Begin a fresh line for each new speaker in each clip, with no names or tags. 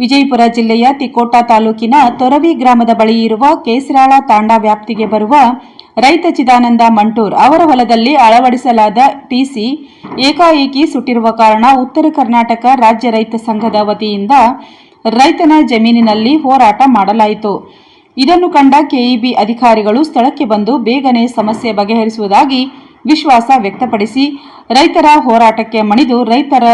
ವಿಜಯಪುರ ಜಿಲ್ಲೆಯ ತಿಕೋಟಾ ತಾಲೂಕಿನ ತೊರವಿ ಗ್ರಾಮದ ಬಳಿ ಇರುವ ಕೇಸರಾಳ ತಾಂಡಾ ವ್ಯಾಪ್ತಿಗೆ ಬರುವ ರೈತ ಚಿದಾನಂದ ಮಂಟೂರ್ ಅವರ ಹೊಲದಲ್ಲಿ ಅಳವಡಿಸಲಾದ ಟಿಸಿ ಏಕಾಏಕಿ ಸುಟ್ಟಿರುವ ಕಾರಣ ಉತ್ತರ ಕರ್ನಾಟಕ ರಾಜ್ಯ ರೈತ ಸಂಘದ ವತಿಯಿಂದ ರೈತನ ಜಮೀನಿನಲ್ಲಿ ಹೋರಾಟ ಮಾಡಲಾಯಿತು. ಇದನ್ನು ಕಂಡ ಕೆಇಬಿ ಅಧಿಕಾರಿಗಳು ಸ್ಥಳಕ್ಕೆ ಬಂದು ಬೇಗನೆ ಸಮಸ್ಯೆ ಬಗೆಹರಿಸುವುದಾಗಿ ವಿಶ್ವಾಸ ವ್ಯಕ್ತಪಡಿಸಿ ರೈತರ ಹೋರಾಟಕ್ಕೆ ಮಣಿದು ರೈತರ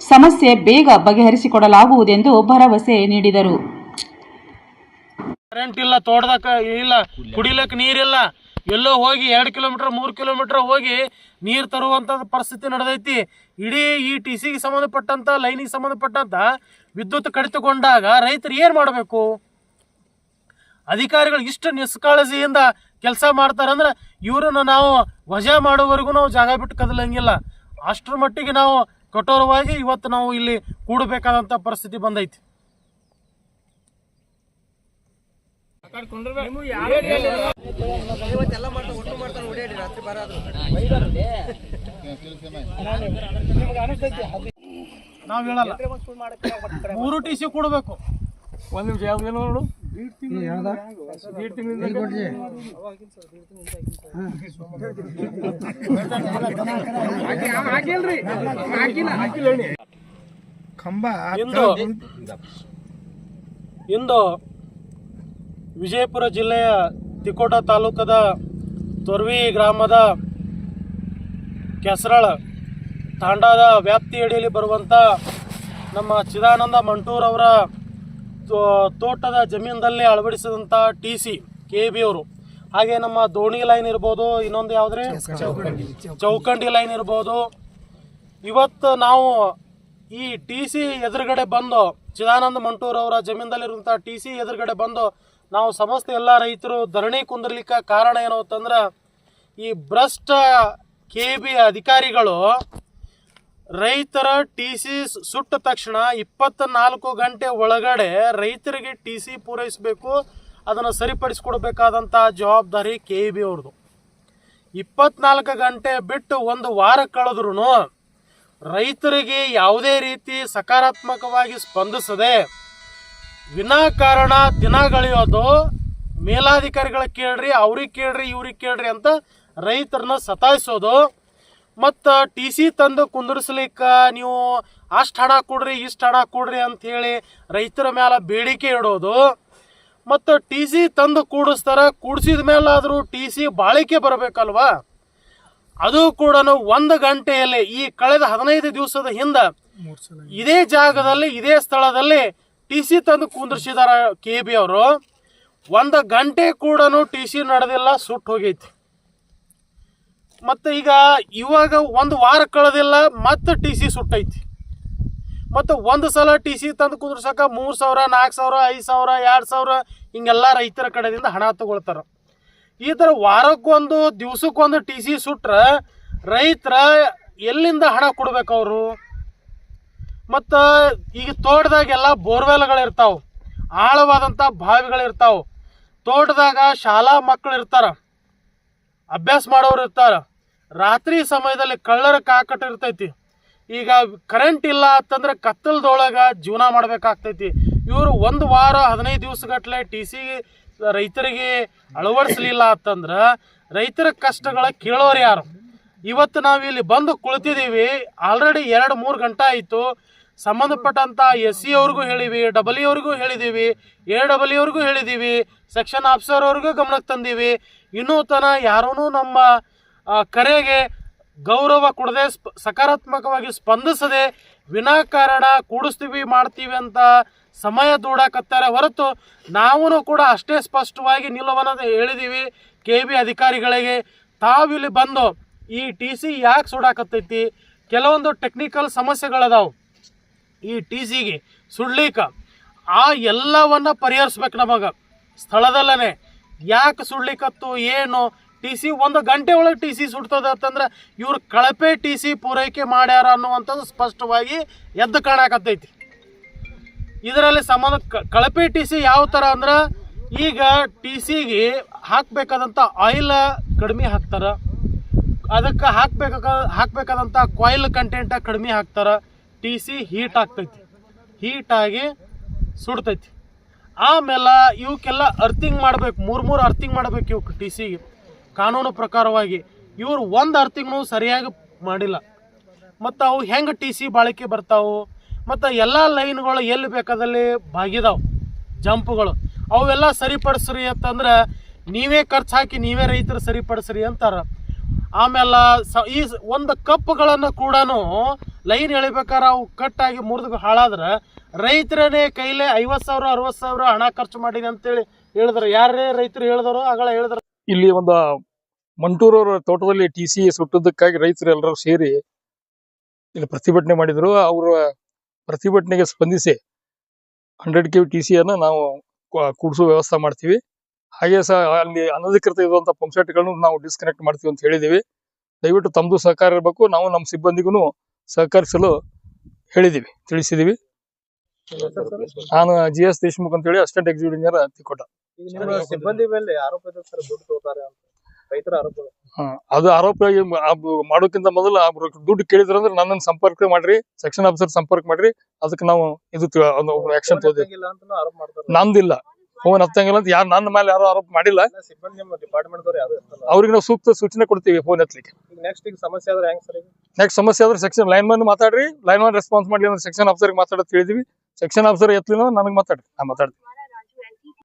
ಸಮಸ್ಯೆ ಬೇಗ ಬಗೆಹರಿಸಿಕೊಡಲಾಗುವುದೆಂದು ಭರವಸೆ ನೀಡಿದರು.
ಕರೆಂಟ್ ಇಲ್ಲ ತೋಟದಾಗ ಇಲ್ಲ, ಕುಡಿಲಕ್ಕೆ ನೀರಿಲ್ಲ. ಎಲ್ಲೋ ಹೋಗಿ ಎರಡು ಕಿಲೋಮೀಟರ್, ಮೂರು ಕಿಲೋಮೀಟರ್ ಹೋಗಿ ನೀರು ತರುವಂತ ಪರಿಸ್ಥಿತಿ ನಡೆದೈತಿ. ಇಡೀ ಈ ಟಿ ಸಿಗೆ ಸಂಬಂಧಪಟ್ಟಂತ, ಲೈನಿಗೆ ಸಂಬಂಧಪಟ್ಟಂತ ವಿದ್ಯುತ್ ಕಡಿತಗೊಂಡಾಗ ರೈತರು ಏನು ಮಾಡಬೇಕು? ಅಧಿಕಾರಿಗಳು ಇಷ್ಟು ನಿಷ್ಕಾಳಜಿಯಿಂದ ಕೆಲಸ ಮಾಡ್ತಾರಂದ್ರೆ ಇವ್ರನ್ನ ನಾವು ವಜಾ ಮಾಡೋವರೆಗೂ ನಾವು ಜಾಗ ಬಿಟ್ಟು ಕದಲಂಗಿಲ್ಲ. ಅಷ್ಟರ ಮಟ್ಟಿಗೆ ನಾವು ಕಠೋರವಾಗಿ ಇವತ್ತು ನಾವು ಇಲ್ಲಿ ಕೂಡಬೇಕಾದಂಥ ಪರಿಸ್ಥಿತಿ ಬಂದೈತಿ. ನಾವು ಹೇಳಲ್ಲ. ಮೂರು ಟಿ ಸಿ ಕೊಡಬೇಕು.
ಒಂದು ನಿಮಿಷ, ಯಾವ್ದು ನೋಡು ಕಂಬ
ಇಂದು ಇಂದು ವಿಜಯಪುರ ಜಿಲ್ಲೆಯ ತಿಕೋಟ ತಾಲೂಕದ ತೊರ್ವಿ ಗ್ರಾಮದ ಕೆಸರಳ ತಾಂಡಾದ ವ್ಯಾಪ್ತಿಯಡಿಯಲ್ಲಿ ಬರುವಂಥ ನಮ್ಮ ಚಿದಾನಂದ ಮಂಟೂರ್ ಅವರ ತೋಟದ ಜಮೀನದಲ್ಲಿ ಅಳವಡಿಸಿದಂಥ ಟಿ ಸಿ, ಕೆ ಬಿ ಅವರು. ಹಾಗೆ ನಮ್ಮ ದೋಣಿ ಲೈನ್ ಇರ್ಬೋದು, ಇನ್ನೊಂದು ಯಾವ್ದ್ರಿ? ಚೌಕಂಡಿ ಲೈನ್ ಇರ್ಬೋದು. ಇವತ್ತು ನಾವು ಈ ಟಿ ಸಿ ಎದುರುಗಡೆ ಬಂದು, ಚಿದಾನಂದ ಮಂಟೂರ್ ಅವರ ಜಮೀನದಲ್ಲಿರುವಂಥ ಟಿ ಸಿ ಎದುರುಗಡೆ ಬಂದು, ನಾವು ಸಮಸ್ತ ಎಲ್ಲ ರೈತರು ಧರಣಿ ಕುಂದಿರ್ಲಿಕ್ಕೆ ಕಾರಣ ಏನು ಅಂತಂದ್ರೆ, ಈ ಭ್ರಷ್ಟ ಕೆ ಬಿ ಅಧಿಕಾರಿಗಳು ರೈತರ ಟಿ ಸಿ ಸುಟ್ಟ ತಕ್ಷಣ ಇಪ್ಪತ್ನಾಲ್ಕು ಗಂಟೆ ಒಳಗಡೆ ರೈತರಿಗೆ ಟಿ ಸಿ ಪೂರೈಸಬೇಕು, ಅದನ್ನು ಸರಿಪಡಿಸ್ಕೊಡ್ಬೇಕಾದಂಥ ಜವಾಬ್ದಾರಿ ಕೆ ಬಿ ಅವ್ರದ್ದು. ಇಪ್ಪತ್ನಾಲ್ಕು ಗಂಟೆ ಬಿಟ್ಟು ಒಂದು ವಾರ ಕಳೆದ್ರೂ ರೈತರಿಗೆ ಯಾವುದೇ ರೀತಿ ಸಕಾರಾತ್ಮಕವಾಗಿ ಸ್ಪಂದಿಸದೆ ವಿನಾಕಾರಣ ದಿನಗಳೆಯೋದು ಮೇಲಾಧಿಕಾರಿಗಳ ಕೇಳ್ರಿ, ಅವ್ರಿಗೆ ಕೇಳ್ರಿ, ಇವ್ರಿಗೆ ಕೇಳ್ರಿ ಅಂತ ರೈತರನ್ನ ಸತಾಯಿಸೋದು. ಮತ್ತು ಟಿ ಸಿ ತಂದು ಕುಂದಿರ್ಸ್ಲಿಕ್ಕೆ ನೀವು ಅಷ್ಟು ಹಣ ಕೊಡ್ರಿ, ಇಷ್ಟು ಹಣ ಕೊಡ್ರಿ ಹೇಳಿ ರೈತರ ಮೇಲೆ ಬೇಡಿಕೆ ಇಡೋದು. ಮತ್ತು ಟಿ ಸಿ ತಂದು ಕೂಡಿಸ್ತಾರ, ಕೂಡಿಸಿದ ಮೇಲಾದರೂ ಟಿ ಸಿ ಬಾಳಿಕೆ ಬರಬೇಕಲ್ವಾ? ಅದು ಕೂಡ ಒಂದು ಗಂಟೆಯಲ್ಲಿ ಈ ಕಳೆದ ಹದಿನೈದು ದಿವಸದ ಹಿಂದೆ ಇದೇ ಜಾಗದಲ್ಲಿ, ಇದೇ ಸ್ಥಳದಲ್ಲಿ ಟಿ ಸಿ ತಂದು ಕುಂದಿರ್ಸಿದಾರ ಕೆ ಬಿ ಅವರು. ಒಂದು ಗಂಟೆ ಕೂಡ ಟಿ ಸಿ ನಡೆದಿಲ್ಲ, ಸುಟ್ಟು ಹೋಗೈತಿ. ಮತ್ತು ಈಗ ಇವಾಗ ಒಂದು ವಾರ ಕಳೆದಿಲ್ಲ, ಮತ್ತೆ ಟಿ ಸಿ ಸುಟ್ಟೈತಿ. ಮತ್ತು ಒಂದು ಸಲ ಟಿ ಸಿ ತಂದು ಕುಂದ್ರಸಕ ಮೂರು ಸಾವಿರ, ನಾಲ್ಕು ಸಾವಿರ, ಐದು ಸಾವಿರ, ಎರಡು ಸಾವಿರ, ಹಿಂಗೆಲ್ಲ ರೈತರ ಕಡೆಯಿಂದ ಹಣ ತಗೊಳ್ತಾರ. ಈ ಥರ ವಾರಕ್ಕೊಂದು, ದಿವ್ಸಕ್ಕೊಂದು ಟಿ ಸಿ ಸುಟ್ರೆ ರೈತರ ಎಲ್ಲಿಂದ ಹಣ ಕೊಡ್ಬೇಕು ಅವರು? ಮತ್ತು ಈಗ ತೋಟದಾಗೆಲ್ಲ ಬೋರ್ವೆಲ್ಗಳಿರ್ತಾವೆ ಆಳವಾದಂಥ ಬಾವಿಗಳಿರ್ತಾವೆ ತೋಟದಾಗ ಶಾಲಾ ಮಕ್ಕಳು ಇರ್ತಾರ. ಅಭ್ಯಾಸ ಮಾಡೋರು ಇರ್ತಾರ. ರಾತ್ರಿ ಸಮಯದಲ್ಲಿ ಕಳ್ಳರ ಕಾಕಟ ಇರ್ತೈತಿ. ಈಗ ಕರೆಂಟ್ ಇಲ್ಲ ಅಂತಂದ್ರೆ ಕತ್ತಲದೊಳಗೆ ಜೀವನ ಮಾಡ್ಬೇಕಾಗ್ತೈತಿ. ಇವರು ಒಂದು ವಾರ ಹದಿನೈದು ದಿವಸಗಟ್ಲೆ ಟಿ ಸಿ ರೈತರಿಗೆ ಅಳವಡಿಸ್ಲಿಲ್ಲ ಅಂತಂದ್ರೆ ರೈತರ ಕಷ್ಟಗಳ ಕೇಳೋರು ಯಾರು? ಇವತ್ತು ನಾವು ಇಲ್ಲಿ ಬಂದು ಕುಳಿತಿದ್ದೀವಿ. ಆಲ್ರೆಡಿ ಎರಡು, ಮೂರು ಗಂಟೆ ಆಯಿತು. ಸಂಬಂಧಪಟ್ಟಂಥ ಎಸ್ ಸಿ ಅವ್ರಿಗೂ ಹೇಳಿವಿ ಡಬಲ್ ಅವ್ರಿಗೂ ಹೇಳಿದ್ದೀವಿ ಎ ಡಬಲ್ ಅವ್ರಿಗೂ ಹೇಳಿದ್ದೀವಿ ಸೆಕ್ಷನ್ ಆಫೀಸರ್ ಅವ್ರಿಗೂ ಗಮನಕ್ಕೆ ತಂದೀವಿ ಇನ್ನೂ ತನ ಯಾರೂ ನಮ್ಮ ಕರೆಗೆ ಗೌರವ ಕೊಡದೆ ಸ್ಪ, ಸಕಾರಾತ್ಮಕವಾಗಿ ಸ್ಪಂದಿಸದೆ ವಿನಾಕಾರಣ ಕೂಡಿಸ್ತೀವಿ, ಮಾಡ್ತೀವಿ ಅಂತ ಸಮಯ ದೂಡಾಕತ್ತಾರೆ ಹೊರತು ನಾವು ಕೂಡ ಅಷ್ಟೇ ಸ್ಪಷ್ಟವಾಗಿ ನಿಲ್ಲುವನ್ನೋದು ಹೇಳಿದ್ದೀವಿ ಕೆ ಬಿ ಅಧಿಕಾರಿಗಳಿಗೆ ತಾವಿಲ್ಲಿ ಬಂದು ಈ ಟಿ ಸಿ ಯಾಕೆ ಸುಡಾಕತ್ತೈತಿ? ಕೆಲವೊಂದು ಟೆಕ್ನಿಕಲ್ ಸಮಸ್ಯೆಗಳದಾವು. ಈ ಟಿ ಸಿಗೆ ಸುಡ್ಲಿಕ್ಕೆ ಆ ಎಲ್ಲವನ್ನ ಪರಿಹರಿಸ್ಬೇಕು ನಮಗೆ. ಸ್ಥಳದಲ್ಲೇ ಯಾಕೆ ಸುಡ್ಲಿಕ್ಕತ್ತು ಏನು? ಟಿ ಸಿ ಒಂದು ಗಂಟೆ ಒಳಗೆ ಟಿ ಸಿ ಸುಡ್ತದ ಅಂತಂದ್ರೆ ಇವ್ರು ಕಳಪೆ ಟಿ ಸಿ ಪೂರೈಕೆ ಮಾಡ್ಯಾರ ಅನ್ನುವಂಥದ್ದು ಸ್ಪಷ್ಟವಾಗಿ ಎದ್ದು ಕಾಣಕತ್ತೈತಿ. ಇದರಲ್ಲಿ ಸಂಬಂಧ ಕಳಪೆ ಟಿ ಸಿ ಯಾವ ಥರ ಅಂದ್ರೆ ಈಗ ಟಿ ಸಿಗೆ ಹಾಕಬೇಕಾದಂಥ ಆಯಿಲ್ ಕಡಿಮೆ ಹಾಕ್ತಾರ. ಅದಕ್ಕೆ ಹಾಕ್ಬೇಕಾಗ ಹಾಕ್ಬೇಕಾದಂಥ ಕಾಯಿಲ್ ಕಂಟೆಂಟ ಕಡಿಮೆ ಹಾಕ್ತಾರ. ಟಿ ಸಿ ಹೀಟ್ ಆಗ್ತೈತಿ. ಹೀಟಾಗಿ ಸುಡ್ತೈತಿ. ಆಮೇಲೆ ಇವಕ್ಕೆಲ್ಲ ಅರ್ಥಿಂಗ್ ಮಾಡ್ಬೇಕು, ಮೂರು ಮೂರು ಅರ್ಥಿಂಗ್ ಮಾಡ್ಬೇಕು ಇವಕ್ಕೆ ಟಿ ಸಿ ಕಾನೂನು ಪ್ರಕಾರವಾಗಿ ಇವ್ರು ಒಂದು ಅರ್ಥಿಂಗ್ನು ಸರಿಯಾಗಿ ಮಾಡಿಲ್ಲ. ಮತ್ತು ಅವು ಹೆಂಗೆ ಟಿ ಸಿ ಬಾಳಿಕೆ ಬರ್ತಾವು, ಮತ್ತು ಎಲ್ಲ ಲೈನ್ಗಳು ಎಲ್ಲಿ ಬೇಕಾದಲ್ಲಿ ಬಾಗಿದಾವು, ಜಂಪ್ಗಳು. ಅವೆಲ್ಲ ಸರಿಪಡಿಸ್ರಿ ಅಂತಂದ್ರೆ ನೀವೇ ಖರ್ಚು ಹಾಕಿ ನೀವೇ ರೈತರು ಸರಿಪಡಿಸ್ರಿ ಅಂತಾರೆ. ಆಮೇಲೆ ಈ ಒಂದು ಕಪ್ಪುಗಳನ್ನು ಕೂಡ ಲೈನ್ ಎಳಿಬೇಕಾದ್ರೆ ಅವು ಕಟ್ಟಾಗಿ ಮುರಿದು ಹಾಳಾದ್ರೆ ರೈತರನೇ ಕೈಲೇ ಐವತ್ತು ಸಾವಿರ, ಅರವತ್ತು ಸಾವಿರ ಹಣ ಖರ್ಚು ಮಾಡೀನಿ ಅಂತೇಳಿ ಹೇಳಿದ್ರು. ಯಾರೇ ರೈತರು ಹೇಳಿದ್ರು ಆಗಳ ಹೇಳಿದ್ರು.
ಇಲ್ಲಿ ಒಂದು ಮಂಟೂರವರ ತೋಟದಲ್ಲಿ ಟಿ ಸಿ ಸುಟ್ಟದಕ್ಕಾಗಿ ರೈತರು ಎಲ್ಲರೂ ಸೇರಿ ಇಲ್ಲಿ ಪ್ರತಿಭಟನೆ ಮಾಡಿದ್ರು. ಅವರ ಪ್ರತಿಭಟನೆಗೆ ಸ್ಪಂದಿಸಿ ಹಂಡ್ರೆಡ್ ಕೆ ಟಿ ಸಿಯನ್ನು ನಾವು ಕೂಡ್ಸೋ ವ್ಯವಸ್ಥೆ ಮಾಡ್ತೀವಿ. ಹಾಗೆ ಸಹ ಅಲ್ಲಿ ಅನಧಿಕೃತ ಇರುವಂತ ಪಂಪ್ಸೆಟ್ಗಳನ್ನು ನಾವು ಡಿಸ್ಕನೆಕ್ಟ್ ಮಾಡ್ತೀವಿ ಅಂತ ಹೇಳಿದೀವಿ ದಯವಿಟ್ಟು ತಮ್ಮದು ಸಹಕಾರ ಇರಬೇಕು. ನಾವು ನಮ್ಮ ಸಿಬ್ಬಂದಿಗೂ ಸಹಕರಿಸಲು ಹೇಳಿದೀವಿ ತಿಳಿಸಿದೀವಿ ನಾನು ಜಿ ಎಸ್ ದೇಶಮುಖ್ ಅಂತೇಳಿ ಅಸಿಸ್ಟೆಂಟ್ ಎಕ್ಸಿಕ್ಯೂಟಿವ್ ಇಂಜಿನಿಯರ್ ತಿಕೋಟ
ನಿಮ್ಮ ಸಿಬ್ಬಂದಿ ಮೇಲೆ ಆರೋಪ. ಅಂತ
ಅದು ಆರೋಪ ಮಾಡೋಕ್ಕಿಂತ ಮೊದಲು ದುಡ್ಡು ಕೇಳಿದ್ರೆ ಅಂದ್ರೆ ನನ್ನನ್ನು ಸಂಪರ್ಕ ಮಾಡ್ರಿ ಸೆಕ್ಷನ್ ಆಫೀಸರ್ ಸಂಪರ್ಕ ಮಾಡ್ರಿ ಅದಕ್ಕೆ ನಾವು ಇದು ಆಕ್ಷನ್ ನಂದಿಲ್ಲ. ಫೋನ್ ಹತ್ತಂಗಿಲ್ಲ ಅಂತ ಯಾರು ನನ್ನ ಮೇಲೆ ಯಾರು ಆರೋಪ ಮಾಡಿಲ್ಲ. ಅವ್ರಿಗೆ ನಾವು ಸೂಕ್ತ ಸೂಚನೆ ಕೊಡ್ತೀವಿ ಫೋನ್ ಹತ್ಲಿಕ್ಕೆ
ನೆಕ್ಸ್ಟ್ ಈಗ ಸಮಸ್ಯೆ ಆದ್ರೆ ಹೆಂಗ್ ಸರ್
ನೆಕ್ಸ್ಟ್ ಸಮಸ್ಯೆ ಆದ್ರೆ ಸೆಕ್ಷನ್ ಲೈನ್ ಮನ್ ಮಾತಾಡ್ರಿ. ಲೈನ್ ಮನ್ ರೆಸ್ಪಾನ್ಸ್ ಮಾಡ್ಲಿ ಅಂದ್ರೆ ಸೆಕ್ಷನ್ ಆಫೀಸರ್ಗೆ ಮಾತಾಡೋದು ತಿಳಿದೀವಿ ಸೆಕ್ಷನ್ ಆಫೀಸರ್ ಎತ್ತಲಿಲ್ಲ ನನಗೆ ಮಾತಾಡ್ರಿ. ನಾ ಮಾತಾಡ್ತೀನಿ.